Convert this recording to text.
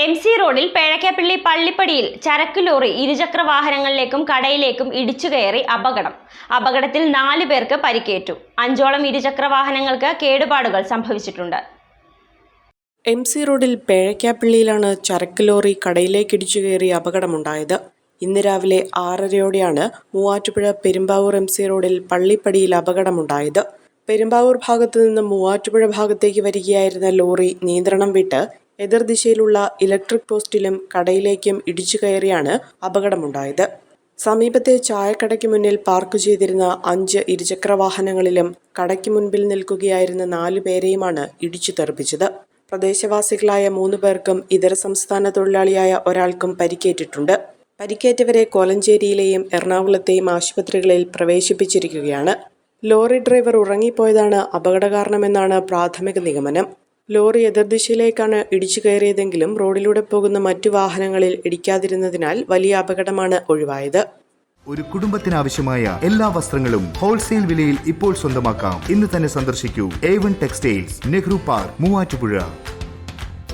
M C റോഡിൽ പേഴക്കാപ്പിള്ളി പള്ളിപ്പടിയിൽ ചരക്ക് lorry ഇരുചക്ര വാഹനങ്ങളിലേക്കും കടയിലേക്കും ഇടിച്ചു കയറി അപകടം. അപകടത്തിൽ നാല് പേർക്ക് പരിക്കേറ്റു. അഞ്ചോളം ഇരുചക്ര വാഹനങ്ങൾക്ക് കേടുപാടുകൾ സംഭവിച്ചിട്ടുണ്ട്. എം സി റോഡിൽ പേഴക്കാപ്പള്ളിയിലാണ് ചരക്ക് ലോറി കടയിലേക്ക് ഇടിച്ചു കയറി അപകടമുണ്ടായത്. ഇന്ന് രാവിലെ ആറരയോടെയാണ് മൂവാറ്റുപുഴ പെരുമ്പാവൂർ എം സി റോഡിൽ പള്ളിപ്പടിയിൽ അപകടമുണ്ടായത്. പെരുമ്പാവൂർ ഭാഗത്തു നിന്ന് മൂവാറ്റുപുഴ ഭാഗത്തേക്ക് വരികയായിരുന്ന ലോറി നിയന്ത്രണം വിട്ട് എതിർദിശയിലുള്ള ഇലക്ട്രിക് പോസ്റ്റിലും കടയിലേക്കും ഇടിച്ചു കയറിയാണ് അപകടമുണ്ടായത്. സമീപത്തെ ചായക്കടയ്ക്ക് മുന്നിൽ പാർക്ക് ചെയ്തിരുന്ന അഞ്ച് ഇരുചക്ര വാഹനങ്ങളിലും കടയ്ക്ക് മുൻപിൽ നിൽക്കുകയായിരുന്ന നാലു പേരെയുമാണ് ഇടിച്ചു തെറിപ്പിച്ചത്. പ്രദേശവാസികളായ മൂന്ന് പേർക്കും ഇതര സംസ്ഥാന തൊഴിലാളിയായ ഒരാൾക്കും പരിക്കേറ്റിട്ടുണ്ട്. പരിക്കേറ്റവരെ കോലഞ്ചേരിയിലെയും എറണാകുളത്തെയും ആശുപത്രികളിൽ പ്രവേശിപ്പിച്ചിരിക്കുകയാണ്. ലോറി ഡ്രൈവർ ഉറങ്ങിപ്പോയതാണ് അപകട കാരണമെന്നാണ് പ്രാഥമിക നിഗമനം. ലോറി എതിർദിശയിലേക്കാണ് ഇടിച്ചു കയറിയതെങ്കിലും റോഡിലൂടെ പോകുന്ന മറ്റു വാഹനങ്ങളിൽ ഇടിക്കാതിരുന്നതിനാൽ വലിയ അപകടമാണ് ഒഴിവായത്. ഒരു കുടുംബത്തിനാവശ്യമായ എല്ലാ വസ്ത്രങ്ങളും ഹോൾസെയിൽ വിലയിൽ ഇപ്പോൾ സ്വന്തമാക്കാം. ഇന്ന് തന്നെ സന്ദർശിക്കൂ. A one textiles Nehru park Muvattupuzha.